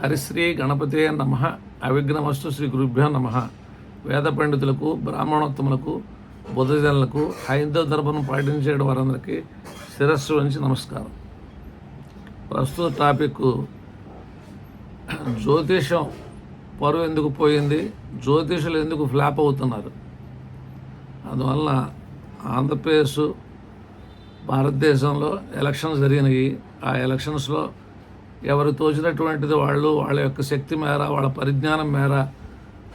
హరిశ్రీ గణపతే నమ. అవిఘ్నమస్తు శ్రీ గురుభ్యో నమ. వేద పండితులకు బ్రాహ్మణోత్తములకు బుధజనులకు హైందవ ధర్మను పాటించే వారందరికీ శిరస్సు వంచి నమస్కారం. ప్రస్తుత టాపిక్ జ్యోతిషం పరువు ఎందుకు పోయింది? జ్యోతిషులు ఎందుకు ఫ్లాప్ అవుతున్నారు? అందువల్ల ఆంధ్రప్రదేశ్ భారతదేశంలో ఎలక్షన్స్ జరిగినాయి. ఆ ఎలక్షన్స్లో ఎవరు తోచినటువంటిది వాళ్ళు వాళ్ళ యొక్క శక్తి మేర వాళ్ళ పరిజ్ఞానం మేర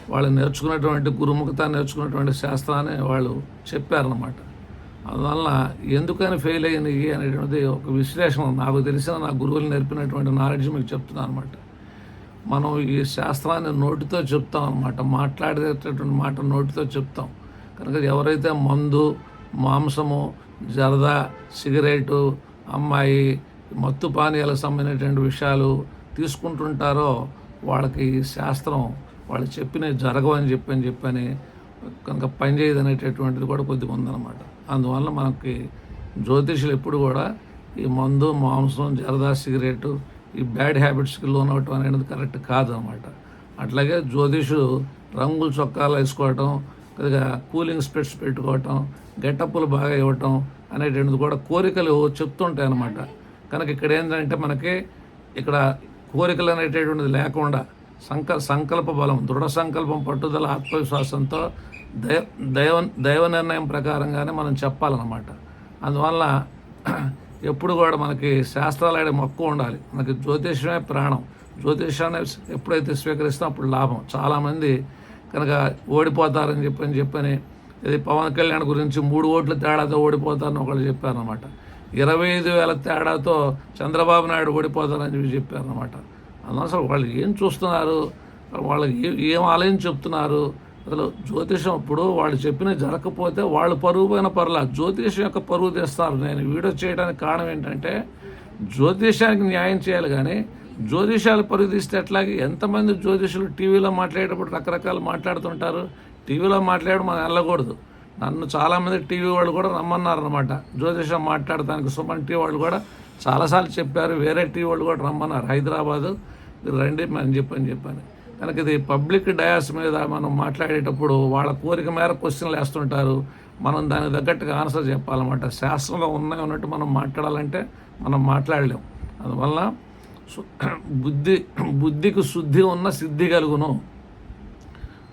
వాళ్ళు నేర్చుకున్నటువంటి గురుముఖత నేర్చుకున్నటువంటి శాస్త్రాన్ని వాళ్ళు చెప్పారన్నమాట. అందువల్ల ఎందుకని ఫెయిల్ అయినవి అనేటువంటిది ఒక విశ్లేషణ నాకు తెలిసిన నా గురువులు నేర్పినటువంటి నాలెడ్జ్ మీకు చెప్తున్నాను అనమాట మనం ఈ శాస్త్రాన్ని నోటితో చెప్తాం అనమాట మాట్లాడేటటువంటి మాట నోటితో చెప్తాం. కనుక ఎవరైతే మందు మాంసము జరదా సిగరెటు అమ్మాయి మత్తు పానీయాలకు సంబంధించినటువంటి విషయాలు తీసుకుంటుంటారో వాళ్ళకి శాస్త్రం వాళ్ళు చెప్పినవి జరగవని చెప్పని చెప్పని కనుక పనిచేయదు అనేటటువంటిది కూడా కొద్దిగా ఉందన్నమాట. అందువల్ల మనకి జ్యోతిషులు ఎప్పుడు కూడా ఈ మందు మాంసం జరదా సిగరెట్ ఈ బ్యాడ్ హ్యాబిట్స్కి లోన్ అవటం అనేది కరెక్ట్ కాదనమాట అట్లాగే జ్యోతిషుడు రంగులు చొక్కాలు వేసుకోవటం కొద్దిగా కూలింగ్ స్పెట్స్ పెట్టుకోవటం గెటప్పులు బాగా ఇవ్వటం అనేటువంటిది కూడా కోరికలు చెప్తుంటాయి అన్నమాట కనుక ఇక్కడ ఏంటంటే మనకి ఇక్కడ కోరికలు అనేటటువంటిది లేకుండా సంక సంకల్ప బలం దృఢ సంకల్పం పట్టుదల ఆత్మవిశ్వాసంతో దైవ దైవ దైవ నిర్ణయం ప్రకారంగానే మనం చెప్పాలన్నమాట. అందువల్ల ఎప్పుడు కూడా మనకి శాస్త్రాలు ఆడే మక్కువ ఉండాలి. మనకి జ్యోతిషమే ప్రాణం. జ్యోతిషాన్ని ఎప్పుడైతే స్వీకరిస్తాం అప్పుడు లాభం. చాలామంది కనుక ఓడిపోతారని చెప్పని చెప్పని ఇది పవన్ కళ్యాణ్ గురించి మూడు ఓట్ల తేడాతో ఓడిపోతారని ఒకళ్ళు చెప్పారన్నమాట. ఇరవై ఐదు వేల తేడాతో చంద్రబాబు నాయుడు ఓడిపోతారని చెప్పి చెప్పారనమాట అందులో అసలు వాళ్ళు ఏం చూస్తున్నారు? వాళ్ళకి ఏ- ఏం ఆలయం చెప్తున్నారు? అసలు జ్యోతిషం ఇప్పుడు వాళ్ళు చెప్పిన జరగకపోతే వాళ్ళు పరువు పోయిన పర్లా. జ్యోతిషం యొక్క పరువు తెస్తారు. నేను వీడియో చేయడానికి కారణం ఏంటంటే జ్యోతిషానికి న్యాయం చేయాలి కానీ జ్యోతిషాలు పరుగు తీస్తే ఎట్లాగే ఎంతమంది జ్యోతిషులు టీవీలో మాట్లాడేటప్పుడు రకరకాలు మాట్లాడుతుంటారు? టీవీలో మాట్లాడడం మనం వెళ్ళకూడదు నన్ను చాలామంది టీవీ వాళ్ళు కూడా రమ్మన్నారు అనమాట జ్యోతిషం మాట్లాడటానికి సుమన్ టీవీ వాళ్ళు కూడా చాలాసార్లు చెప్పారు వేరే టీవీ వాళ్ళు కూడా రమ్మన్నారు. హైదరాబాదు మీరు రండి అని చెప్పని. చెప్పాను కనుక ఇది పబ్లిక్ డయాస్ మీద మనం మాట్లాడేటప్పుడు వాళ్ళ కోరిక మేర క్వశ్చన్లు వేస్తుంటారు. మనం దానికి తగ్గట్టుగా ఆన్సర్ చెప్పాలన్నమాట. శాస్త్రంలో ఉన్నాయి ఉన్నట్టు మనం మాట్లాడాలంటే మనం మాట్లాడలేం. అందువల్ల బుద్ధి బుద్ధికి శుద్ధి ఉన్న సిద్ధి కలుగును.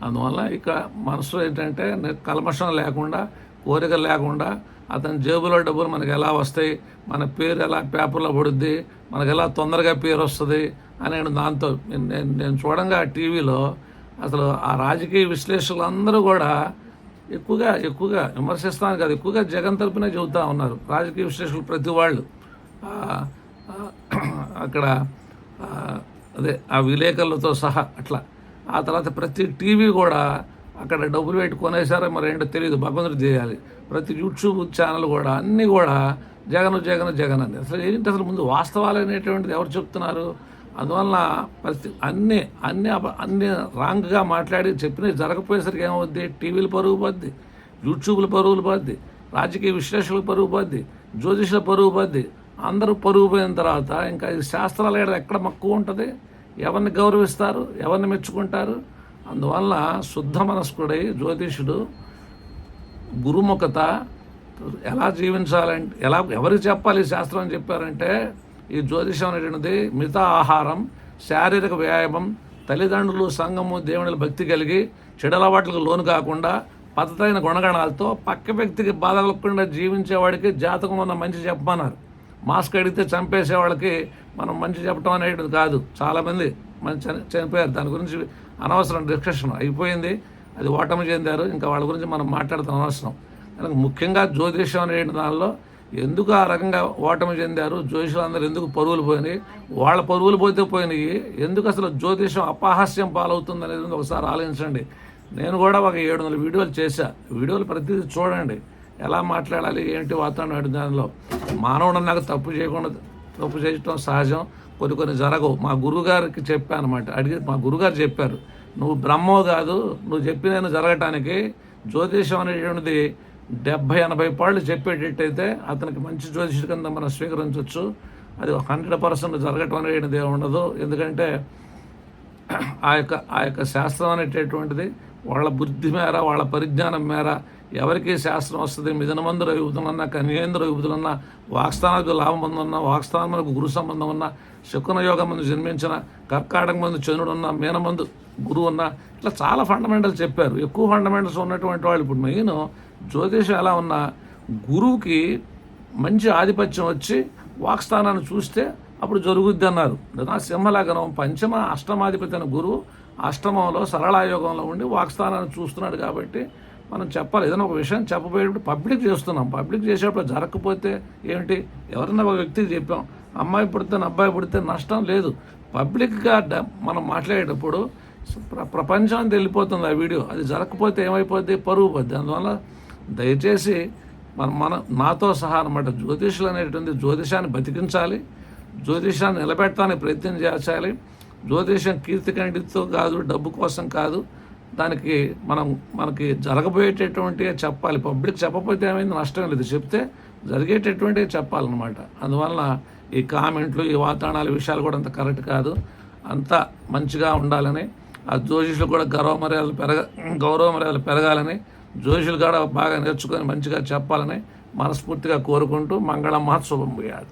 అందువల్ల ఇక మనసు ఏంటంటే కల్మషం లేకుండా కోరిక లేకుండా అతని జేబులో డబ్బులు మనకి ఎలా వస్తాయి మన పేరు ఎలా పేపర్లో పడుద్ది మనకు ఎలా తొందరగా పేరు వస్తుంది అని దాంతో నేను నేను- చూడంగా టీవీలో అసలు ఆ రాజకీయ విశ్లేషకులు అందరూ కూడా ఎక్కువగా ఎక్కువగా విమర్శిస్తాను కాదు ఎక్కువగా జగన్ తరపునే చెబుతూ ఉన్నారు. రాజకీయ విశ్లేషకులు ప్రతి వాళ్ళు. అక్కడ అదే ఆ విలేకరులతో సహా అట్లా. ఆ తర్వాత ప్రతి టీవీ కూడా అక్కడ డబ్బులు పెట్టి కొనేసారో మరి ఏంటో తెలియదు భగవంతుడు చేయాలి. ప్రతి యూట్యూబ్ ఛానల్ కూడా అన్నీ కూడా జగన్ జగన్ జగన్ అని. అసలు ఏంటి అసలు ముందు వాస్తవాలు అనేటువంటిది ఎవరు చెప్తున్నారు? అందువల్ల పరిస్థితి అన్నీ అన్ని అన్ని రాంగ్గా మాట్లాడి చెప్పినవి జరగపోయేసరికి ఏమవుద్ది? టీవీలు పరుగు పోద్ది యూట్యూబ్లు పరుగులు పోద్ది రాజకీయ విశ్లేషకులు పరుగు పోద్ది జ్యోతిషుల పరుగు పోద్ది. అందరూ పరుగు పోయిన తర్వాత ఇంకా శాస్త్రాలు ఎక్కడ మక్కువ ఉంటుంది? ఎవరిని గౌరవిస్తారు ఎవరిని మెచ్చుకుంటారు? అందువల్ల శుద్ధ మనస్కుడై జ్యోతిషుడు గురుముఖత ఎలా జీవించాలంటే ఎలా ఎవరికి చెప్పాలి ఈ శాస్త్రం అని చెప్పారంటే ఈ జ్యోతిషం అనేటువంటిది మిగతా ఆహారం శారీరక వ్యాయామం తల్లిదండ్రులు సంఘము దేవుని భక్తి కలిగి చెడలవాట్లకు లోను కాకుండా పద్ధతైన గుణగణాలతో పక్క వ్యక్తికి బాధ కలగకుండా జీవించేవాడికి జాతకం ఉన్న మంచి చెప్పమన్నారు. మాస్క్ అడిగితే చంపేసే వాళ్ళకి మనం మంచి చెప్పడం అనేది కాదు. చాలామంది మంచి చని చనిపోయారు. దాని గురించి అనవసరం డిస్కషన్ అయిపోయింది. అది ఓటమి చెందారు. ఇంకా వాళ్ళ గురించి మనం మాట్లాడతాం అనవసరం. కనుక ముఖ్యంగా జ్యోతిషం అనే దానిలో ఎందుకు ఆ రకంగా ఓటమి చెందారు? జ్యోతిషులు అందరూ ఎందుకు పరువులు పోయినాయి? వాళ్ళ పరువులు పోతే పోయినాయి. ఎందుకు అసలు జ్యోతిషం అపహాస్యం పాలవుతుంది అనేది ఒకసారి ఆలోచించండి. నేను కూడా ఒక ఏడు వందల వీడియోలు చేశా. వీడియోలు ప్రతిదీ చూడండి. ఎలా మాట్లాడాలి? ఏంటి వాతావరణం దానిలో? మానవుడు నాకు తప్పు చేయకుండా తప్పు చేయటం సహజం. కొన్ని కొన్ని జరగవు. మా గురువుగారికి చెప్పాను అనమాట అడిగి మా గురుగారు చెప్పారు. నువ్వు బ్రహ్మో కాదు నువ్వు చెప్పిన జరగటానికి జ్యోతిషం అనేటువంటిది డెబ్భై ఎనభై పాళ్ళు చెప్పేటట్టయితే అతనికి మంచి జ్యోతిషుడి కింద మనం స్వీకరించవచ్చు అది హండ్రెడ్ పర్సెంట్ జరగటం అనేది ఉండదు ఎందుకంటే ఆ యొక్క ఆ యొక్క శాస్త్రం అనేటటువంటిది వాళ్ళ బుద్ధి మేర వాళ్ళ పరిజ్ఞానం మేర ఎవరికి శాస్త్రం వస్తుంది? మిథునమందు విభుతులన్నా కన్యేంద్ర విభుతులన్నా వాక్స్థానాలకు లాభం ఉన్న వాక్స్థానములకు గురు సంబంధం ఉన్న శకున యోగం మందు జన్మించిన కర్కాటక మందు చంద్రుడు ఉన్న మీనమందు గురువు ఉన్న ఇట్లా చాలా ఫండమెంటల్స్ చెప్పారు. ఎక్కువ ఫండమెంటల్స్ ఉన్నటువంటి వాళ్ళు ఇప్పుడు. మెయిన్ జ్యోతిషం ఎలా ఉన్నా గురువుకి మంచి ఆధిపత్యం వచ్చి వాక్స్థానాన్ని చూస్తే అప్పుడు జరుగుద్ది అన్నారు. నా సింహలగ్నం పంచమ అష్టమాధిపతి అయిన గురువు అష్టమంలో సరళాయోగంలో ఉండి వాక్స్థానాన్ని చూస్తున్నాడు కాబట్టి మనం చెప్పాలి. ఏదైనా ఒక విషయం చెప్పబోయేటప్పుడు పబ్లిక్ చేస్తున్నాం. పబ్లిక్ చేసేటప్పుడు జరగకపోతే ఏమిటి? ఎవరైనా ఒక వ్యక్తికి చెప్పాం అమ్మాయి పుడితే అబ్బాయి పుడితే నష్టం లేదు. పబ్లిక్గా మనం మాట్లాడేటప్పుడు ప్ర ప్రపంచానికి వెళ్ళిపోతుంది ఆ వీడియో. అది జరగకపోతే ఏమైపోద్ది? పరుగు పోద్ది. అందువల్ల దయచేసి మన మన నాతో సహా అనమాట జ్యోతిషులు అనేటువంటి జ్యోతిషాన్ని బతికించాలి. జ్యోతిషాన్ని నిలబెట్టడానికి ప్రయత్నం చేయాలి. జ్యోతిషం కీర్తి కంటితో కాదు డబ్బు కోసం కాదు. దానికి మనం మనకి జరగబోయేటటువంటి చెప్పాలి. పబ్లిక్ చెప్పకపోతే ఏమైంది? నష్టం లేదు. చెప్తే జరిగేటటువంటివి చెప్పాలన్నమాట. అందువలన ఈ కామెంట్లు ఈ వాతావరణాల విషయాలు కూడా అంత కరెక్ట్ కాదు. అంతా మంచిగా ఉండాలని ఆ జ్యోతిషులు కూడా గౌరవ మర్యాదలు పెరగ గౌరవ మర్యాదలు పెరగాలని జ్యోతిషులు కూడా బాగా నేర్చుకొని మంచిగా చెప్పాలని మనస్ఫూర్తిగా కోరుకుంటూ మంగళ మహోత్సవం పోయాడు